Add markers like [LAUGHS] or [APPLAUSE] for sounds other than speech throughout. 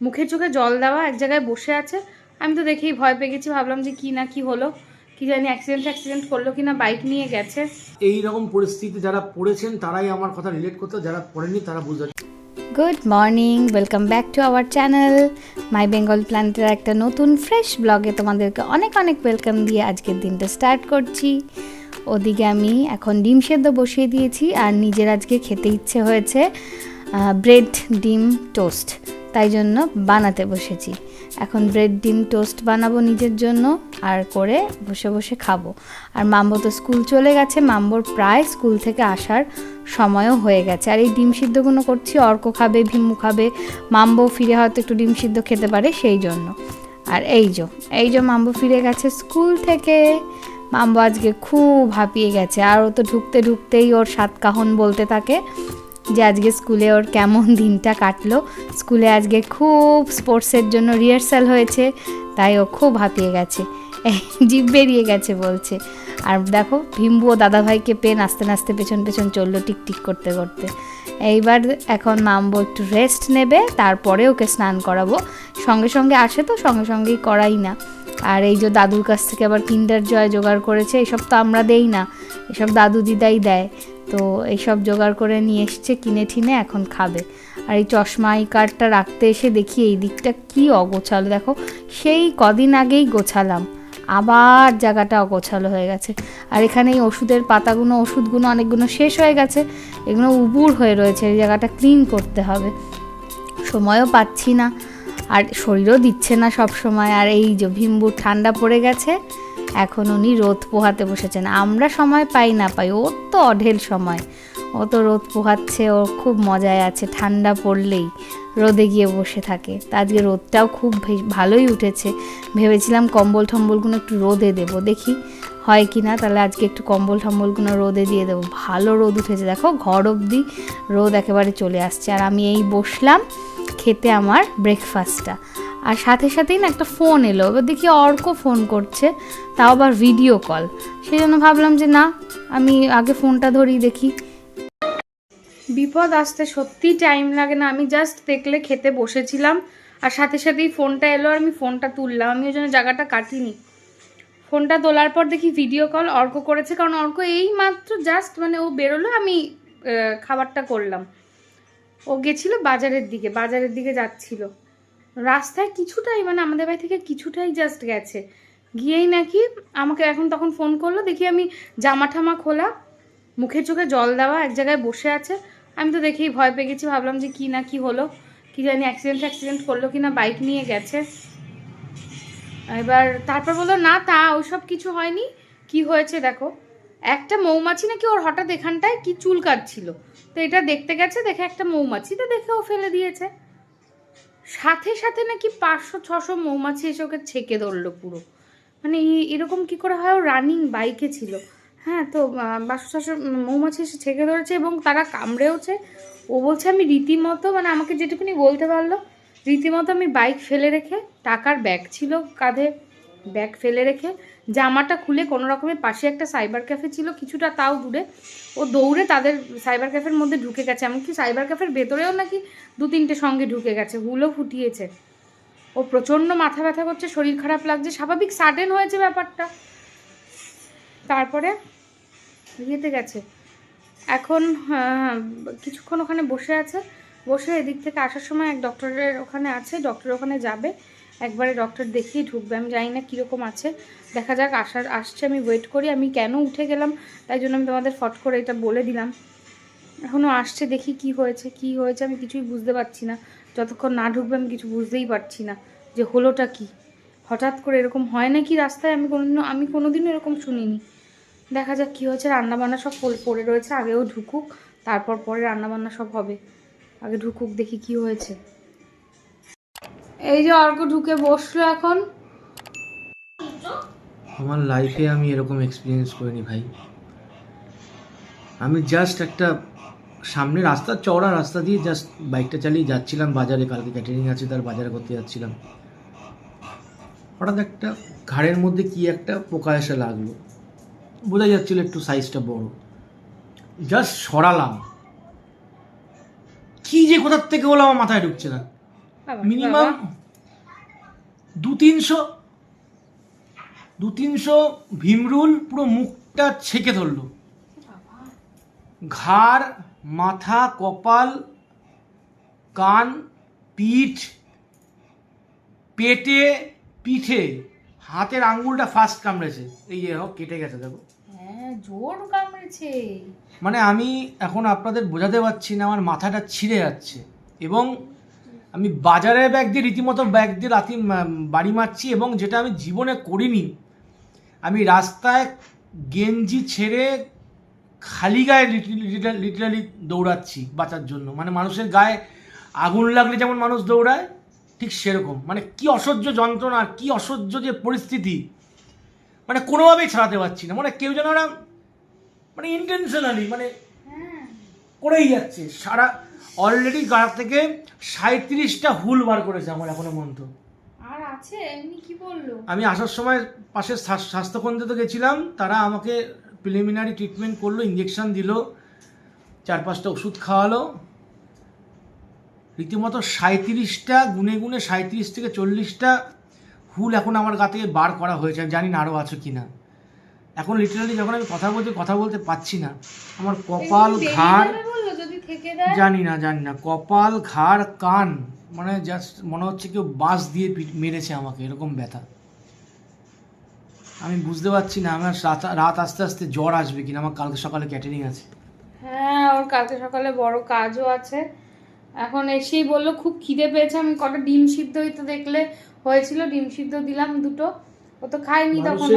মুখের চোখে জল দেওয়া এক জায়গায় বসে আছে। আমি তো দেখেই ভয় পেয়ে গেছি ভাবলাম যে কি না কি হলো কি জানি অ্যাক্সিডেন্ট অ্যাক্সিডেন্ট করল কি না বাইক নিয়ে গেছে। এই রকম পরিস্থিতি যারা পড়েছেন তারাই আমার কথা রিলেট করতে যারা পড়েনি তারা বুঝতে good morning welcome back to our channel my Bengal প্ল্যানেটের একটা নতুন ফ্রেশ ব্লগে তোমাদেরকে অনেক অনেক ওয়েলকাম দিয়ে আজকের দিনটা স্টার্ট করছি। ওদিকে আমি এখন ডিম সেদ্ধ বসিয়ে দিয়েছি আর নিজের আজকে খেতে ইচ্ছে হয়েছে ব্রেড ডিম টোস্ট তাই জন্য বানাতে বসেছি। এখন ব্রেড, ডিম, টোস্ট বানাবো নিজের জন্য আর করে বসে বসে খাব। আর মাম্বো তো স্কুল চলে গেছে, মাম্বোর প্রায় স্কুল থেকে আসার সময়ও হয়ে গেছে। আর এই ডিম সিদ্ধগুলো করছি, অর্ক খাবে ভিম্মু খাবে, মাম্বো ফিরে হয়তো একটু ডিম সিদ্ধ খেতে পারে সেই জন্য। আর এই যে এই যে মাম্বো ফিরে গেছে স্কুল থেকে। মাম্বো আজকে খুব হাঁপিয়ে গেছে, আর ও তো ঢুকতে ঢুকতেই ওর সাত কাহন বলতে থাকে। যে আজকে স্কুলে ওর কেমন [LAUGHS] দিনটা কাটলো। স্কুলে আজকে খুব স্পোর্টসের জন্য রিহার্সাল হয়েছে, তাই ও খুব হাঁপিয়ে গেছে। [LAUGHS] জিভ বেরিয়ে গেছে বলছে। আর দেখো, ভিম্বু ও দাদাভাইকে পেয়ে নাচতে নাচতে পেছন পেছন চলল টিকটিক করতে করতে। এইবার এখন মাম্বো একটু রেস্ট নেবে, তারপরে ওকে স্নান করাবো। সঙ্গে সঙ্গে আসে তো, সঙ্গে সঙ্গেই করাই না। আর এই যে দাদুর কাছ থেকে আবার কিন্ডার জয় জোগাড় করেছে, এসব তো আমরা দেই না। এসব দাদু দিদাই দেয়। তো এইসব জোগাড় করে নিয়ে এসছে, কিনে ঠিনে এখন খাবে। আর এই চশমা, এই কার্ডটা রাখতে এসে দেখি এই দিকটা কি অগোছালো। দেখো, সেই কদিন আগেই গোছালাম। আবার জায়গাটা অগোছালো হয়ে গেছে। আর এখানে এই ওষুধের পাতাগুলো ওষুধগুলো অনেকগুলো শেষ হয়ে গেছে। এগুলো উবুর হয়ে রয়েছে, এই জায়গাটা ক্লিন করতে হবে। সময়ও পাচ্ছি না। আর শরীরও দিচ্ছে না সব সময়। আর এই যে ভিম্বুর ঠান্ডা পড়ে গেছে এখন উনি রোদ পোহাতে বসেছেন। আমরা সময় পাই না পাই, ওর তো অঢেল সময়। ও তো রোদ পোহাচ্ছে, ও খুব মজায় আছে, ঠান্ডা পড়লেই রোদে গিয়ে বসে থাকে। তা আজকে রোদটাও খুব ভালোই উঠেছে। ভেবেছিলাম কম্বল টম্বলগুলো একটু রোদে দেবো, দেখি হয় কি না। তাহলে আজকে একটু কম্বল টম্বলগুলো রোদে দিয়ে দেবো। ভালো রোদ উঠেছে, দেখো ঘর অবধি রোদ একেবারে চলে আসছে। আর আমি এই বসলাম খেতে আমার ব্রেকফাস্টটা আর সাথে সাথেই না একটা ফোন এলো। এবার দেখি অর্ক ফোন করছে, তাও আবার ভিডিও কল সেই জন্য ভাবলাম যে না, আমি আগে ফোনটা ধরি দেখি। বিপদ আসতে সত্যি টাইম লাগে না। আমি জাস্ট দেখলে খেতে বসেছিলাম, আর সাথে সাথেই ফোনটা এলো আর আমি ফোনটা তুললাম। আমি ওই জন্য জায়গাটা কাটিনি। ফোনটা তোলার পর দেখি ভিডিও কল অর্ক করেছে, কারণ অর্ক এই মাত্র জাস্ট মানে ও বেরোলো, আমি খাবারটা করলাম। ও গেছিল বাজারের দিকে বাজারের দিকে যাচ্ছিল। রাস্তায় কিছুটাই মানে আমাদের বাড়ি থেকে কিছুটাই জাস্ট গেছে। গিয়েই নাকি আমাকে এখন তখন ফোন করল, দেখি আমি জামা ঠামা খোলা, মুখের চোখে জল দেওয়া, এক জায়গায় বসে আছে। আমি তো দেখেই ভয় পেয়ে গেছি, ভাবলাম যে কি না কি হলো, কি জানি অ্যাক্সিডেন্ট অ্যাক্সিডেন্ট করল কি না বাইক নিয়ে গেছে। এবার তারপর বলল, না, তা ওইসব কিছু হয়নি, কি হয়েছে দেখো। একটা মৌমাছি নাকি ওর হঠাৎ এখানটায় কি চুল কাটছিল। তো এটা দেখতে গেছে, দেখে একটা মৌমাছি, তো দেখে ও ফেলে দিয়েছে। সাথে সাথে নাকি পাঁচশো, ছশো মৌমাছি এসে ওকে ছেঁকে ধরলো পুরো। মানে এরকম কি করে হয়? রানিং বাইকে ছিল। হ্যাঁ তো বাসু শাশু মৌমাছি এসে ছেঁকে ধরেছে এবং তারা কামড়েওছে। ও বলছে, আমি রীতিমতো মানে আমাকে যেটুকুনি বলতে পারল, রীতিমতো আমি বাইক ফেলে রেখে, টাকার ব্যাগ ছিল কাঁধে ব্যাগ ফেলে রেখে জামাটা খুলে কোনো রকমের পাশে একটা সাইবার ক্যাফে ছিল, কিছুটা তাও দূরে। ও দৌড়ে তাদের সাইবার ক্যাফের মধ্যে ঢুকে গেছে। এমনকি সাইবার ক্যাফের ভেতরেও নাকি দু তিনটে সঙ্গে ঢুকে গেছে হুলো ফুটিয়েছে। ও প্রচণ্ড মাথা ব্যথা করছে, শরীর খারাপ লাগছে, স্বাভাবিক সাডেন হয়েছে ব্যাপারটা। তারপরে ইয়েতে গেছে। এখন কিছুক্ষণ ওখানে বসে আছে। বসে এদিক থেকে আসার সময় এক ডক্টরের ওখানে আছে ডক্টর ওখানে যাবে। একবারে ডক্টর দেখিয়ে ঢুকবে, আমি জানি না কীরকম আছে। দেখা যাক, আসার, আসছে, আমি ওয়েট করি, আমি কেন উঠে গেলাম, তাই জন্য আমি তোমাদের ফট করে এটা বলে দিলাম। এখনও আসছে, দেখি কি হয়েছে কি হয়েছে, আমি কিছুই বুঝতে পারছি না। যতক্ষণ না ঢুকবে, আমি কিছু বুঝতেই পারছি না যে হলোটা কি। হঠাৎ করে এরকম হয় নাকি রাস্তায়? আমি কোনোদিনও আমি কোনোদিনও এরকম শুনিনি। দেখা যাক কী হয়েছে, রান্নাবান্না সব পড়ে- রয়েছে, আগেও ঢুকুক, তারপর পরে রান্নাবান্না সব হবে। আগে ঢুকুক, দেখি কি হয়েছে। এই যে অর্ক ঢুকে বসল এখন। আমার লাইফে আমি এরকম এক্সপিরিয়েন্স করিনি ভাই। আমি জাস্ট একটা সামনে রাস্তা, চওড়া রাস্তা দিয়ে জাস্ট বাইকটা চালিয়ে যাচ্ছিলাম বাজারে, কালকে ক্যাটারিং আছে তার বাজার করতে যাচ্ছিলাম। হঠাৎ একটা ঘাড়ের মধ্যে কি একটা পোকা এসে লাগল। বোঝা যাচ্ছিল একটু সাইজটা বড়। জাস্ট সরালাম। কি যে কোথার থেকে হলো আমার মাথায় ঢুকছে না। মিনিমাম দু তিনশো দু তিনশো ভীমরুল পুরো মুখটা ছেঁকে ধরলো। ঘাড় মাথা কপাল কান পিঠ পেটে পিঠে হাতের আঙ্গুলটা ফার্স্ট কামড়েছে। এই যে হোক কেটে গেছে দেখো। হ্যাঁ জোর কামড়েছে। মানে আমি এখন আপনাদের বোঝাতে পারছি না আমার মাথাটা ছিঁড়ে যাচ্ছে। এবং আমি বাজারে ব্যাগ দিয়ে, রীতিমতো ব্যাগ দিয়ে রাতি বাড়ি মারছি এবং যেটা আমি জীবনে করিনি, আমি রাস্তায় গেঞ্জি ছেড়ে খালি গায়ে লিটারালি দৌড়াচ্ছি বাঁচার জন্য। মানে মানুষের গায়ে আগুন লাগলে যেমন মানুষ দৌড়ায়, ঠিক সেরকম। মানে কি অসহ্য যন্ত্রণা, আর কি অসহ্য যে পরিস্থিতি মানে কোনোভাবেই ছাড়াতে পারছি না। মানে কেউ যেন ওরা মানে ইন্টেনশনালি মানে করেই যাচ্ছে। সারা অলরেডি গা থেকে সাঁত্রিশটা হুল বার করেছে আমার এখনও পর্যন্ত। আর আছে? এমনি কি বলল? আমি আসার সময় পাশের স্বাস- স্বাস্থ্যকেন্দ্রে তো গেছিলাম তারা আমাকে প্রিলিমিনারি ট্রিটমেন্ট করল ইঞ্জেকশন দিল চার পাঁচটা ওষুধ খাওয়ালো। রীতিমতো সাঁত্রিশটা গুনে গুনে সাঁত্রিশ থেকে চল্লিশটা হুল এখন আমার গা থেকে বার করা হয়েছে। আমি জানি না আরও আছে কি না এখন লিটারালি যখন আমি কথা বলতে কথা বলতে পারছি না আমার কপাল ঘাড় জানি না জানি না কপাল ঘাড় কান মানে জাস্ট মনে হচ্ছে কেউ বাঁশ দিয়ে মেরেছে আমাকে এরকম ব্যথা। আমি বুঝতে পারছি না আমার রাত আস্তে আস্তে জ্বর আসবে কিনা আমার কালকে সকালে ক্যাটারিং আছে। হ্যাঁ ওর কালকে সকালে বড় কাজও আছে। এখন এসেই বলল খুব খিদে পেয়েছে আমি কটা ডিম সিদ্ধ তো দেখলে হয়েছিল ডিম সিদ্ধ দিলাম দুটো। ও তো খায়নি তখন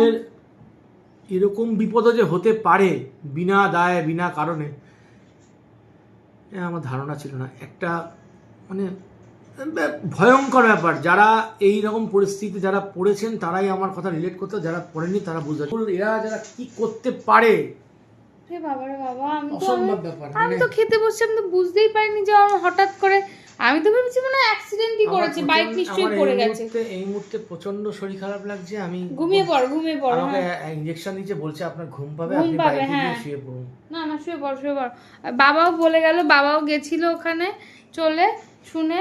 এরকম বিপদও যে হতে পারে বিনা দায়ে বিনা কারণে আমার ধারণা ছিল না। একটা মানে ভয়ঙ্কর ব্যাপার। যারা এই রকম পরিস্থিতিতে যারা পড়েছেন তারাই আমার কথা রিলেট করতে যারা পড়েনি তারা বুঝতে। এরা যারা কি করতে পারে? বাবা আমি তো মানে তো খেতে বসছি আমি তো বুঝতেই পারিনি যে আমার হঠাৎ করে আমি তো ভেবেছি মানে অ্যাক্সিডেন্টই করেছে বাইক নিশ্চয়ই পড়ে গেছে। এই মুহূর্তে প্রচণ্ড শরীর খারাপ লাগছে আমি ঘুমিয়ে পড় ঘুমিয়ে পড় আমাকে হ্যাঁ। ইঞ্জেকশন দিচ্ছে বলছে আপনার ঘুম পাবে আপনি বাইরে গিয়ে হ্যাঁ। শুয়ে পড়ুন। না না শুয়ে পড় শুয়ে পড়। বাবাও বলে গেল বাবাও গেছিল ওখানে চলে শুনে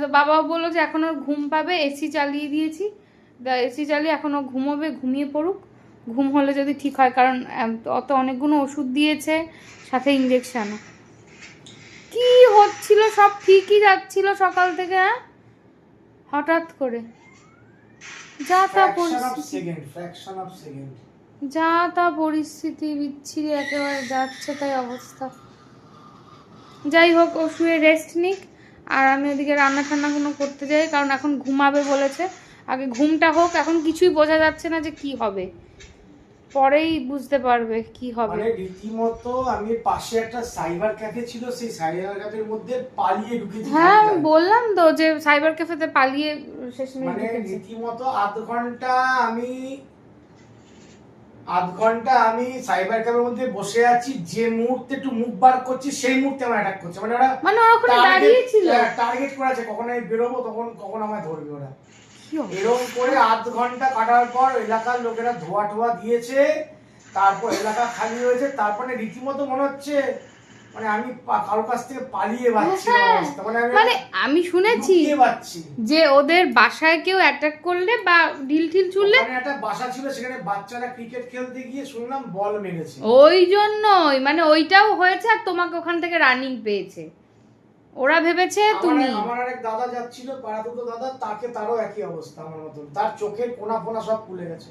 তো বাবাও বলল যে এখন ওর ঘুম পাবে এসি চালিয়ে দিয়েছি। এসি চালিয়ে এখন ও ঘুমোবে ঘুমিয়ে পড়ুক। ঘুম হলে যদি ঠিক হয় কারণ অত অনেকগুলো ওষুধ দিয়েছে সাথে ইঞ্জেকশনও কি হচ্ছিল সব ঠিকই যাচ্ছিল সকাল থেকে হ্যাঁ? হঠাৎ করে। যা তা পরিস্থিতি। যা তা পরিস্থিতি বিচ্ছিরি একেবারে যাচ্ছে তাই অবস্থা। যাই হোক ও শুয়ে রেস্ট নিক আর আমি ওদিকে রান্না টান্না কোনো করতে যাই কারণ এখন ঘুমাবে বলেছে। আগে ঘুমটা হোক এখন কিছুই বোঝা যাচ্ছে না যে কি হবে। পরেই বুঝতে পারবে কি হবে। মানে রীতিমতো আমি পাশে একটা সাইবার ক্যাফে ছিল সেই সাইবার ক্যাফের মধ্যে পালিয়ে ঢুকেছি। হ্যাঁ আমি বললাম তো যে সাইবার ক্যাফেতে পালিয়ে শেষমেশ মানে রীতিমতো আধ ঘণ্টা আমি আধ ঘণ্টা আমি সাইবার ক্যাফের মধ্যে বসে আছি যে মুহূর্তে একটু মুখ বার করছি সেই মুহূর্তে আমার অ্যাটাক করছে। মানে ওরা মানে ওরা ওখানে দাঁড়িয়ে ছিল টার্গেট করে আছে কখন আমি বেরোবো তখন কখন আমায় ধরবে ওরা? এরকম করে আধ ঘণ্টা কাটার পর এলাকার লোকেরা ধোয়া টোয়া দিয়েছে তারপর এলাকা খালি হয়েছে তারপরে রীতিমতো মনে হচ্ছে মানে আমি কারোর কাছ থেকে পালিয়ে বাঁচছি হ্যাঁ। মানে আমি মানে শুনেছি লুকিয়ে যে ওদের বাসায় কেউ অ্যাটাক করলে বা ঢিল ঠিল ছুড়লে একটা বাসা ছিল সেখানে বাচ্চারা ক্রিকেট খেলতে গিয়ে শুনলাম বল মেরেছে। ওই জন্যই মানে ওইটাও হয়েছে আর তোমাকে ওখান থেকে রানিং পেয়েছে। ওরা ভেবেছে তুমি। আমার আরেক দাদা যাচ্ছিল পাড়া দুটো দাদা তাকে তারও একই অবস্থা আমার মতন। তার চোখের কোনা ফোনা সব খুলে গেছে।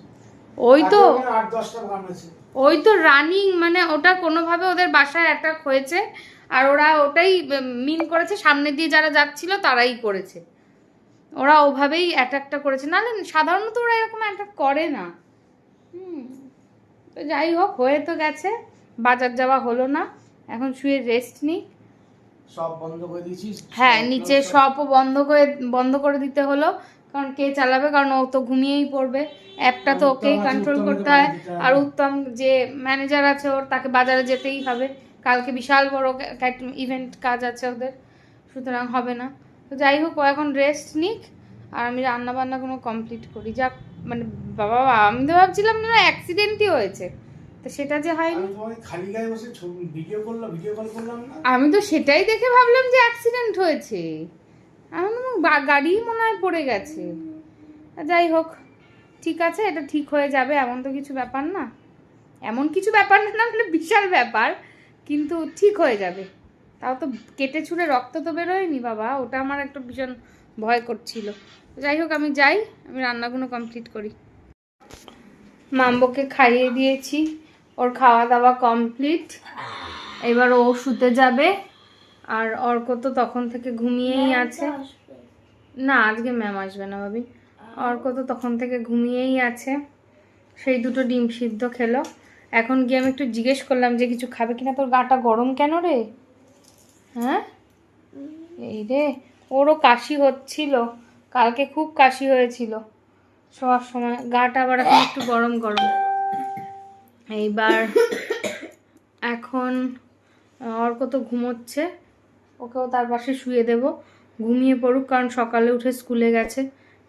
ওই তো আট দশটা ভাঙ হয়েছে। ওই তো রানিং মানে ওটা কোনোভাবে ওদের বাসায় অ্যাটাক হয়েছে। আর ওরা ওটাই মিন করেছে সামনে দিয়ে যারা যাচ্ছিল তারাই করেছে। ওরা ওভাবেই অ্যাটাকটা করেছে। নাহলে সাধারণত ওরা এরকম অ্যাটাক করে না। হুম। তো যাই হোক হয়ে তো গেছে। বাজার যাওয়া হলো না। এখন শুয়ে রেস্ট নিই। সব বন্ধ করে দিয়েছি হ্যাঁ নিচে সবও বন্ধ করে বন্ধ করে দিতে হলো। কারণ কে চালাবে? কারণ ও তো ঘুমিয়েই পড়বে। অ্যাপটা তো ওকেই কন্ট্রোল করতে হয়। আর উত্তম যে ম্যানেজার আছে ওর তাকে বাজারে যেতেই হবে। কালকে বিশাল বড় ইভেন্ট কাজ আছে ওদের। সুতরাং হবে না। তো যাই হোক ও এখন রেস্ট নিক। আর আমি রান্না বান্না কোনো কমপ্লিট করি। যাক মানে বাবা আমি তো ভাবছিলাম না অ্যাক্সিডেন্টই হয়েছে। তো সেটা যে হয়নি? আমি খালি গায়ে বসে ভিডিও করলাম ভিডিও কল করলাম না? আমি তো সেটাই দেখে ভাবলাম যে অ্যাক্সিডেন্ট হয়েছে। আমি গাড়িই মনে হয় পড়ে গেছে। যাই হোক ঠিক আছে এটা ঠিক হয়ে যাবে এমন তো কিছু ব্যাপার না। এমন কিছু ব্যাপার না না মানে বিশাল ব্যাপার কিন্তু ঠিক হয়ে যাবে। তাও তো কেটে ছুঁড়ে রক্ত তো বেরোয়নি বাবা। ওটা আমার একটা ভীষণ ভয় করছিল। যাই হোক আমি যাই আমি রান্নাগুলো কমপ্লিট করি। মাম্বকে খাইয়ে দিয়েছি। ওর খাওয়া দাওয়া কমপ্লিট এবার ও শুতে যাবে। আর অর্ক তো তখন থেকে ঘুমিয়েই আছে। না আজকে ম্যাম আসবে না ভাবি। অর্ক তো তখন থেকে ঘুমিয়েই আছে। সেই দুটো ডিম সিদ্ধ খেলো। এখন গিয়ে আমি একটু জিজ্ঞেস করলাম যে কিছু খাবে কিনা? তোর গাটা গরম কেন রে? হ্যাঁ? এই রে ওরও কাশি হচ্ছিল। কালকে খুব কাশি হয়েছিল। শোয়ার সময় গাটা আবার এখন একটু গরম গরম এইবার এখন অর্ক তো ঘুমোচ্ছে, ওকেও তার পাশে শুয়ে দেব। ঘুমিয়ে পড়ুক, কারণ সকালে উঠে স্কুলে গেছে।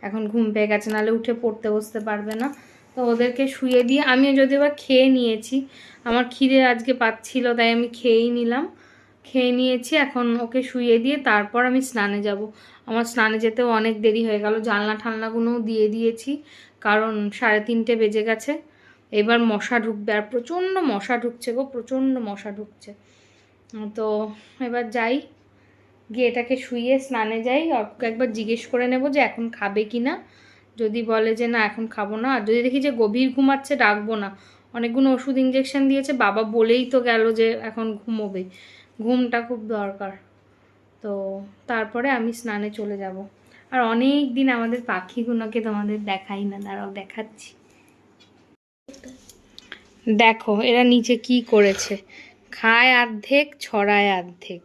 এখন ঘুম পেয়ে গেছে, নাহলে উঠে পড়তে বসতে পারবে না। তো ওদেরকে শুয়ে দিয়ে, আমিও যদি বা খেয়ে নিয়েছি, আমার খিদে আজকে পাচ্ছিল, তাই আমি খেয়েই নিলাম। খেয়ে নিয়েছি, এখন ওকে শুয়ে দিয়ে তারপর আমি স্নানে যাব। আমার স্নানে যেতেও অনেক দেরি হয়ে গেল জানলা ঠান্নাগুলোও দিয়ে দিয়েছি, কারণ সাড়ে তিনটে বেজে গেছে। এবার মশা ঢুকবে আর প্রচণ্ড মশা ঢুকছে গো, প্রচণ্ড মশা ঢুকছে। তো এবার যাই, গিয়ে এটাকে শুইয়ে স্নানে যাই অর্ককে একবার জিজ্ঞেস করে নেব যে এখন খাবে কি না। যদি বলে যে না, এখন খাব না। আর যদি দেখি যে গভীর ঘুমাচ্ছে, ডাকবো না। অনেকগুলো ওষুধ ইঞ্জেকশন দিয়েছে, বাবা বলেই তো গেল যে এখন ঘুমোবে। ঘুমটা খুব দরকার। তো তারপরে আমি স্নানে চলে যাব। আর অনেক দিন আমাদের পাখিগুলোকে তোমাদের দেখাই না, দাঁড়াও দেখাচ্ছি। দেখো এরা নিচে কি করেছে? খায় অর্ধেক ছড়ায় অর্ধেক।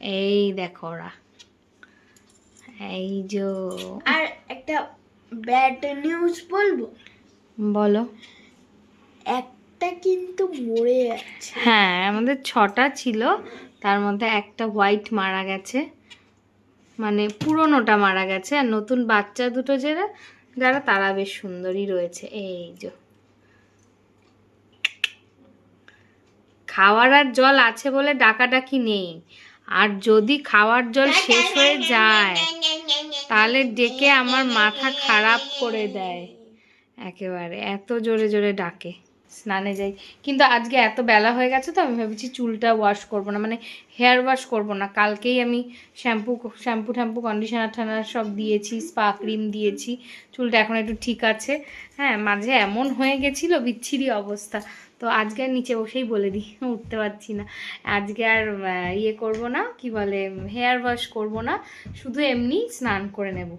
এই দেখো ওরা। এই যে আর একটা ব্যাড নিউজ বলব? বলো। একটা কিন্তু মরে যাচ্ছে। হ্যাঁ আমাদের ছটা ছিল তার মধ্যে একটা হোয়াইট মারা গেছে। মানে পুরনোটা মারা গেছে আর নতুন বাচ্চা দুটো যারা যারা তারা বেশ সুন্দরই রয়েছে। এই যে। খাওয়ার আর জল আছে বলে ডাকাডাকি নেই আর যদি খাওয়ার জল শেষ হয়ে যায় তাহলে ডেকে আমার মাথা খারাপ করে দেয় একেবারে এত জোরে জোরে ডাকে স্নানে যাই কিন্তু আজকে এত বেলা হয়ে গেছে তো আমি ভেবেছি চুলটা ওয়াশ করব না মানে হেয়ার ওয়াশ করব না কালকেই আমি শ্যাম্পু শ্যাম্পু ট্যাম্পু কন্ডিশনার ঠান্ডার সব দিয়েছি স্পা ক্রিম দিয়েছি চুলটা এখন একটু ঠিক আছে হ্যাঁ মাঝে এমন হয়ে গেছিল বিচ্ছিরি অবস্থা তো আজকে আর নিচে বসেই বলে দিই উঠতে পারছি না। আজকে আর ইয়ে করব না কি বলে হেয়ার ওয়াশ করব না শুধু এমনি স্নান করে নেব।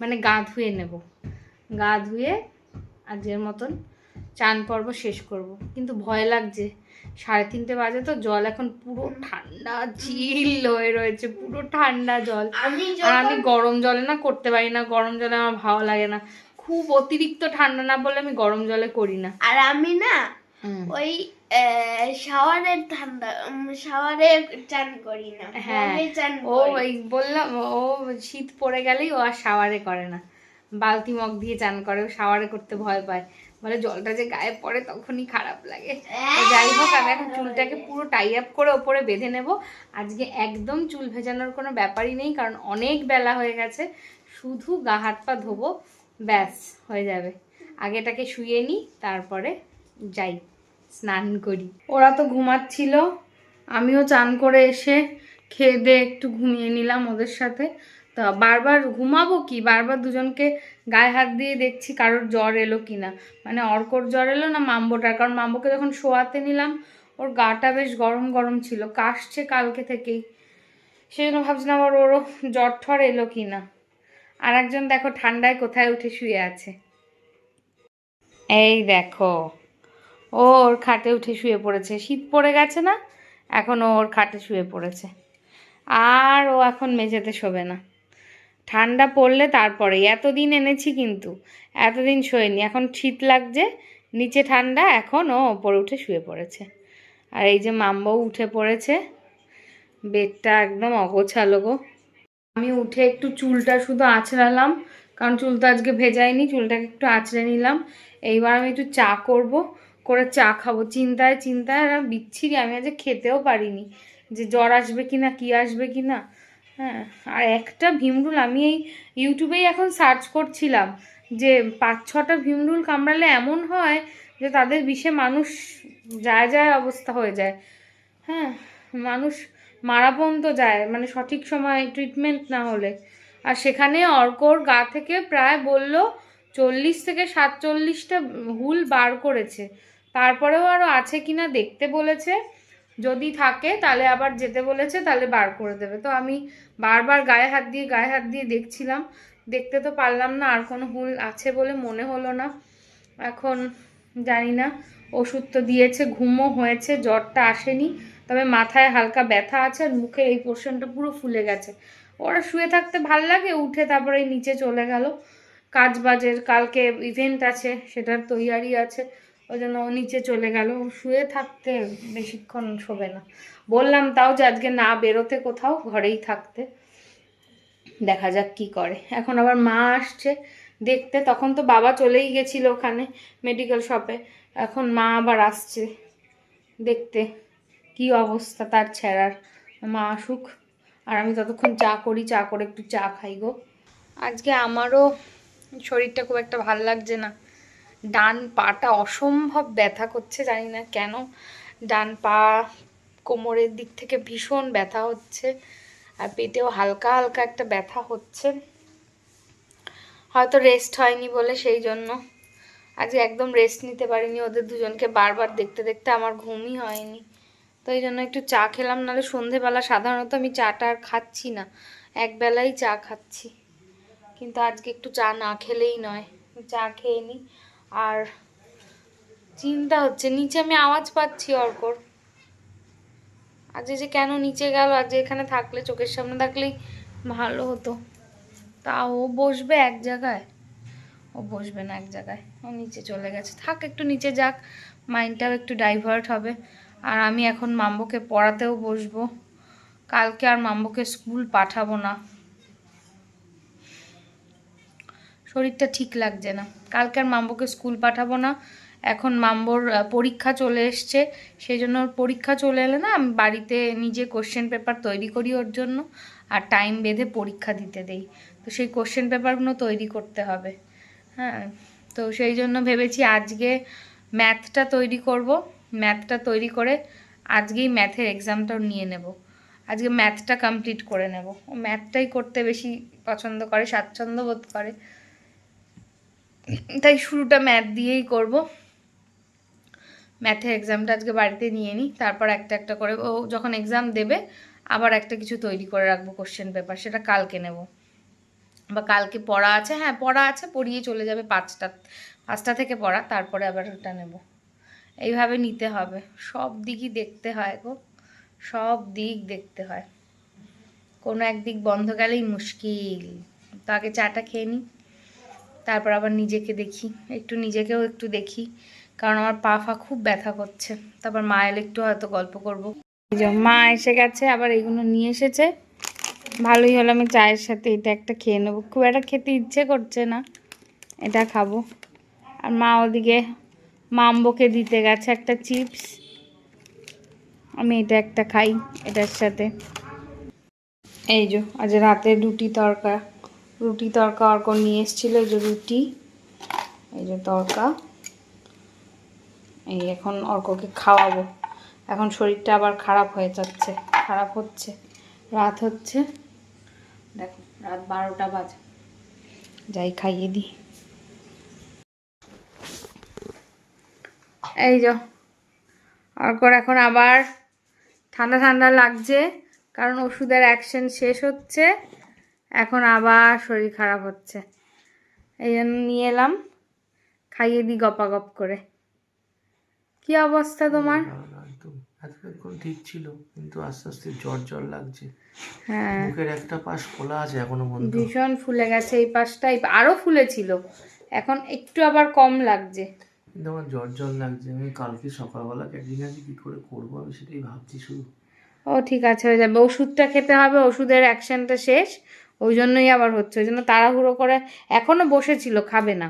মানে গা ধুয়ে নেব। গা ধুয়ে আজকের মতন চান পর্ব শেষ করব। কিন্তু ভয় লাগছে সাড়ে তিনটে বাজে তো জল এখন পুরো ঠান্ডা চিল হয়ে রয়েছে পুরো ঠান্ডা জল। আমি আর আমি গরম জলে না করতে পারি না গরম জলে আমার ভালো লাগে না। খুব অতিরিক্ত ঠান্ডা না বলে আমি গরম জলে করি না। আর আমি না। ওই শাওয়ারের ঠান্ডা শাওয়ারে চান করি না হ্যাঁ। ও ওই বললাম ও শীত পড়ে গেলেই ও আর শাওয়ারে করে না। বালতি মগ দিয়ে চান করে ও শাওয়ারে করতে ভয় পায়। বলে জলটা যে গায়ে পড়ে তখনই খারাপ লাগে। যাই হোক আমি এখন চুলটাকে পুরো টাই আপ করে ওপরে বেঁধে নেব। আজকে একদম চুল ভেজানোর কোনো ব্যাপারই নেই কারণ অনেক বেলা হয়ে গেছে। শুধু গা হাত পা ধোবো ব্যাস হয়ে যাবে। আগে এটাকে শুয়ে নিই তারপরে যাই। স্নান করি। ওরা তো ঘুমাচ্ছিল। আমিও চান করে এসে খেয়ে দিয়ে একটু ঘুমিয়ে নিলাম ওদের সাথে। তা বারবার ঘুমাবো কি? বারবার দুজনকে গায়ে হাত দিয়ে দেখছি কারোর জ্বর এলো কি না মানে অর্কর জ্বর এলো না মাম্বোটার? কারণ মাম্বোকে যখন শোয়াতে নিলাম, ওর গাটা বেশ গরম গরম ছিল। কাশছে কালকে থেকেই। সেই জন্য ভাবছিলাম আবার ওরও জ্বর ঠর এলো কি না আর একজন দেখো ঠান্ডায় কোথায় উঠে শুয়ে আছে। এই দেখো। ও ওর খাটে উঠে শুয়ে পড়েছে। শীত পড়ে গেছে না, এখন ওর খাটে শুয়ে পড়েছে। আর ও এখন মেঝেতে শোবে না। ঠান্ডা পড়লে তারপরে এতদিন এনেছি কিন্তু, এতদিন শোয়নি। এখন শীত লাগছে, নিচে ঠান্ডা, এখন ও ওপরে উঠে শুয়ে পড়েছে। আর এই যে মাম্বাও উঠে পড়েছে। বেডটা একদম অগোছালো গো। আমি উঠে একটু চুলটা শুধু আঁচড়ালাম, কারণ চুল তো আজকে ভেজাইনি, চুলটাকে একটু আঁচড়ে নিলাম। এইবার আমি একটু চা করব। করে চা খাব। চিন্তায় চিন্তায় আর বিচ্ছিরি, আমি আজকে খেতেও পারিনি যে জ্বর আসবে কি না কী আসবে কি না হ্যাঁ আর একটা ভীমরুল আমি এই ইউটিউবেই এখন সার্চ করছিলাম যে পাঁচ ছটা ভীমরুল কামড়ালে এমন হয় যে তাদের বিষে মানুষ যায় যায় অবস্থা হয়ে যায়। হ্যাঁ মানুষ মারা পর্যন্ত যায় মানে সঠিক সময় ট্রিটমেন্ট না হলে। আর সেখানে অর্কর গা থেকে প্রায় বলল চল্লিশ থেকে সাতচল্লিশটা হুল বার করেছে। তারপরেও আরও আছে কিনা দেখতে বলেছে। যদি থাকে, তাহলে আবার যেতে বলেছে, তাহলে বার করে দেবে। তো আমি বারবার গায়ে হাত দিয়ে, গায়ে হাত দিয়ে দেখছিলাম। দেখতে তো পারলাম না, আর কোনো হুল আছে বলে মনে হলো না। এখন জানি না, ওষুধ তো দিয়েছে, ঘুমও হয়েছে, জ্বরটা আসেনি। তবে মাথায় হালকা ব্যথা আছে আর মুখের এই পোর্শনটা পুরো ফুলে গেছে। ওরা শুয়ে থাকতে ভালো লাগে, উঠে তারপরে নিচে চলে গেল। কাজ বাজের, কালকে ইভেন্ট আছে, সেটার তৈয়ারি আছে। ওই জন্য ও নিচে চলে গেল। শুয়ে থাকতে বেশিক্ষণ শোবে না। বললাম, তাও যে আজকে না বেরোতে কোথাও, ঘরেই থাকতে। দেখা যাক কি করে। এখন আবার মা আসছে দেখতে। তখন তো বাবা চলেই গেছিল ওখানে মেডিকেল শপে এখন মা আবার আসছে দেখতে। কি অবস্থা তার ছেঁড়ার? মা আসুক। আর আমি ততক্ষণ চা করি, চা করে একটু চা খাই গো। আজকে আমারও শরীরটা খুব একটা ভালো লাগছে না। ডান পাটা অসম্ভব ব্যথা করছে, জানি না কেন। ডান পা কোমরের দিক থেকে ভীষণ ব্যথা হচ্ছে, আর পেটেও হালকা হালকা একটা ব্যথা হচ্ছে। হয়তো রেস্ট হয়নি বলে সেই জন্য। আজকে একদম রেস্ট নিতে পারিনি, ওদের দুজনকে বারবার দেখতে দেখতে আমার ঘুমই হয়নি। তো এই জন্য একটু চা খেলাম, নাহলে সন্ধেবেলা সাধারণত আমি চাটা আর খাচ্ছি না, একবেলাই চা খাচ্ছি। কিন্তু আজকে একটু চা না খেলেই নয় চা খেয়ে নিই। আর চিন্তা হচ্ছে, নিচে আমি আওয়াজ পাচ্ছি অর্কর। আজ যে কেন নিচে গেল, আজ এখানে থাকলে, চোখের সামনে থাকলেই ভালো হতো। তা ও বসবে এক জায়গায়? ও বসবে না এক জায়গায়, ও নিচে চলে গেছে। থাক, একটু নিচে যাক, মাইন্ডটাও একটু ডাইভার্ট হবে। আর আমি এখন মাম্বোকে পড়াতেও বসবো। কালকে আর মাম্বোকে স্কুল পাঠাবো না। শরীরটা ঠিক লাগছে না। কালকে আর মাম্বোকে স্কুল পাঠাবো না। এখন মাম্বোর পরীক্ষা চলে এসছে। সেই জন্য পরীক্ষা চলে এলে না আমি বাড়িতে নিজে কোশ্চেন পেপার তৈরি করি ওর জন্য আর টাইম বেঁধে পরীক্ষা দিতে দেই। তো সেই কোশ্চেন পেপারগুলো তৈরি করতে হবে। হ্যাঁ তো সেই জন্য ভেবেছি আজকে ম্যাথটা তৈরি করব। ম্যাথটা তৈরি করে আজকেই ম্যাথের এক্সামটাও নিয়ে নেব। আজকে ম্যাথটা কমপ্লিট করে নেব। ও ম্যাথটাই করতে বেশি পছন্দ করে, স্বাচ্ছন্দ্য বোধ করে। তাই শুরুটা ম্যাথ দিয়েই করব। ম্যাথের এক্সামটা আজকে বাড়িতে নিয়ে নিই তারপর একটা একটা করে, ও যখন এক্সাম দেবে, আবার একটা কিছু তৈরি করে রাখব কোশ্চেন পেপার সেটা কালকে নেব। বা কালকে পড়া আছে হ্যাঁ পড়া আছে, পড়িয়ে চলে যাবে পাঁচটা পাঁচটা থেকে পড়া, তারপরে আবার ওটা নেব। এইভাবে নিতে হবে, সব দিকই দেখতে হয় গো, সব দিক দেখতে হয়। কোনো একদিক বন্ধ গেলেই মুশকিল। তো আগে চাটা খেয়ে নিই তারপর আবার নিজেকে দেখি, একটু নিজেকেও একটু দেখি, কারণ আমার পা ফা খুব ব্যথা করছে। তারপর মা এলে একটু হয়তো গল্প করব। মা এসে গেছে, আবার এইগুলো নিয়ে এসেছে। ভালোই হলো আমি চায়ের সাথে এটা একটা খেয়ে নেব। খুব একটা খেতে ইচ্ছে করছে না, এটা খাব। আর মা ওদিকে মাম্বোকে দিতে গেছে একটা চিপস। আমি এটা একটা খাই, এটার সাথে। এই যে আজ রাতে রুটি তরকা। রুটি তরকা অর্ক নিয়ে এসেছিল যে রুটি, এই যে তরকা এই এখন অর্ককে খাওয়াবো। এখন শরীরটা আবার খারাপ হয়ে যাচ্ছে, খারাপ হচ্ছে, রাত হচ্ছে। দেখো, রাত বারোটা বাজে। যাই খাইয়ে দিই। এই যো, অর্কর এখন আবার ঠান্ডা ঠান্ডা লাগছে, কারণ ওষুধের অ্যাকশন শেষ হচ্ছে। এখন আবার শরীর খারাপ হচ্ছে। এই জন্য নিয়ে এলাম। খাইয়ে দিই গপাগপ করে। কি অবস্থা তোমার? এতক্ষণ ঠিক ছিল কিন্তু আস্তে আস্তে জ্বর জ্বর লাগছে। হ্যাঁ। মুখের একটা পাশ খোলা আছে এখনও পর্যন্ত। ভীষণ ফুলে গেছে এই পাশটাই আরও ফুলেছিল। এখন একটু আবার কম লাগছে। কিন্তু আমার জ্বর জ্বর লাগছে। আমি কালকে সকালবেলা ক্যাটিং আছে কি করে করব আমি সেটাই ভাবছি শুধু। ও ঠিক আছে হয়ে যাবে। ওষুধটা খেতে হবে ওষুধের অ্যাকশনটা শেষ। ওই জন্যই আবার হচ্ছে ওই জন্য তাড়াহুড়ো করে এখনও বসেছিল, খাবে না।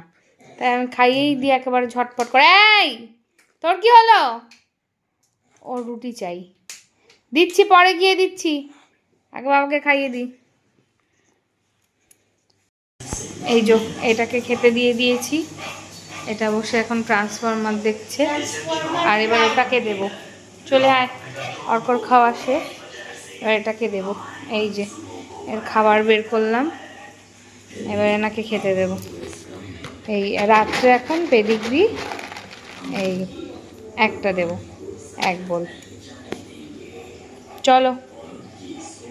তাই আমি খাইয়েই দিই একেবারে ঝটপট করে, এই, তোর কি হলো? ও রুটি চাই। দিচ্ছি, পরে গিয়ে দিচ্ছি। আগে বাবাকে খাইয়ে দিই। এই যো, এটাকে খেতে দিয়ে দিয়েছি। এটা বসে এখন ট্রান্সফরমার দেখছে। আর এবার ওটাকে দেব। চলে আয়, অর্কর খাওয়া শেষ। এবার এটাকে দেব। এই যে খাবার বের করলাম। এবার এনাকে খেতে দেব। এই রাত্রে এখন পেডিগ্রি এই একটা দেব, এক বল। চলো,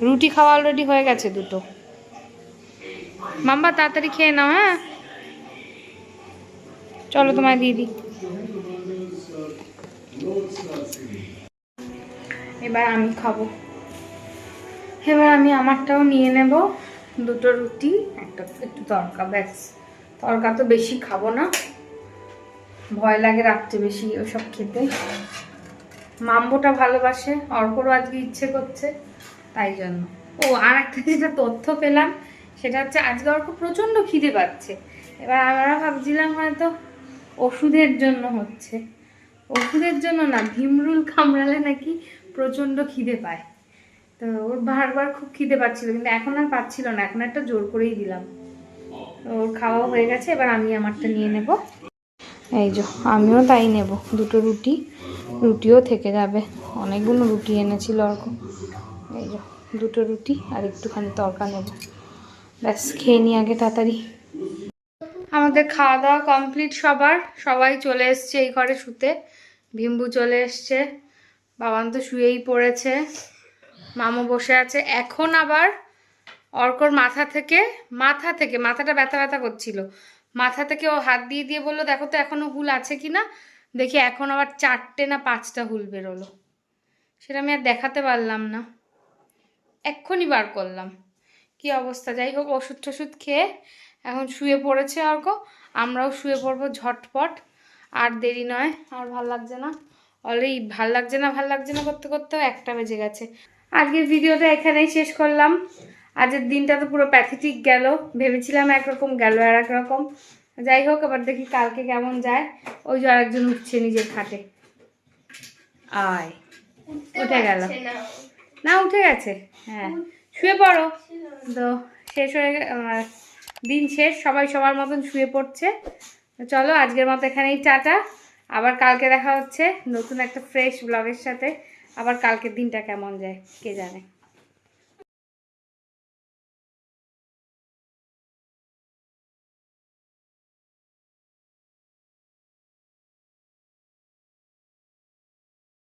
রুটি খাওয়া অলরেডি হয়ে গেছে দুটো। মাম্বা তাড়াতাড়ি খেয়ে নাও হ্যাঁ? চলো তোমায় দিদি এবার আমি খাব। এবার আমি আমারটাও নিয়ে নেব। দুটো রুটি, একটা একটু তরকা, ব্যাস। তরকা তো বেশি খাব না। ভয় লাগে রাত্রে বেশি ওসব খেতে। মাম্বোটা ভালোবাসে, অর্করও আজকে ইচ্ছে করছে, তাই জন্য। ও আর একটা যেটা তথ্য পেলাম, সেটা হচ্ছে আজকে অর্ক প্রচণ্ড খিদে পাচ্ছে। এবার আমরা ভাবছিলাম হয়তো ওষুধের জন্য হচ্ছে। ওষুধের জন্য না, ভীমরুল কামড়ালে নাকি প্রচণ্ড খিদে পায়। তো ওর বারবার খুব খিদে পাচ্ছিল, কিন্তু এখন আর পাচ্ছিল না, এখন একটা জোর করেই দিলাম। ওর খাওয়া হয়ে গেছে, এবার আমি আমারটা নিয়ে নেব। এই যে, আমিও তাই নেব, দুটো রুটি, রুটিও থেকে যাবে, অনেকগুলো রুটি এনেছিল ওরকম এই যে, দুটো রুটি আর একটুখানি তরকা নেব। ব্যাস, খেয়ে নিই আগে তাড়াতাড়ি। আমাদের খাওয়া দাওয়া কমপ্লিট সবার, সবাই চলে এসছে এই ঘরে শুতে। ভিম্বু চলে এসছে, বাবান তো শুয়েই পড়েছে। মামু বসে আছে। এখন আবার অর্কর মাথা থেকে মাথা থেকে, মাথাটা ব্যথা ব্যথা করছিল। মাথা থেকে ও হাত দিয়ে দিয়ে বলল, দেখো তো এখনও হুল আছে কি না দেখি এখন আবার চারটে না পাঁচটা হুল বেরোলো। সেটা আমি আর দেখাতে পারলাম না। এক্ষুনি বার করলাম। কি অবস্থা? যাই হোক, ওষুধ টষুধ খেয়ে এখন শুয়ে পড়েছে অর্ক। আমরাও শুয়ে পড়ব ঝটপট। আর দেরি নয়, আর ভালো লাগছে না। অলরেডি ভালো লাগছে না, ভালো লাগছে না করতে করতেও একটা বেজে গেছে। আজকের ভিডিওটা এখানেই শেষ করলাম। আজের দিনটা তো পুরো প্যাথেটিক গেল। ভেবেছিলাম একরকম গেল আর এক রকম যাই হোক এবার দেখি কালকে কেমন যায়। ওই যে আরেকজন উঠছে নিজের খাটে। আয়। উঠে গেল। না। উঠে গেছে। হ্যাঁ। শুয়ে পড়ো। তো শেষ হয়ে গে- দিন শেষ। সবাই সবার মতন শুয়ে পড়ছে। চলো আজকের মতো এখানেই টাটা। আবার কালকে দেখা হচ্ছে নতুন একটা ফ্রেশ ব্লগের সাথে। আবার কালকের দিনটা কেমন যায় কে জানে।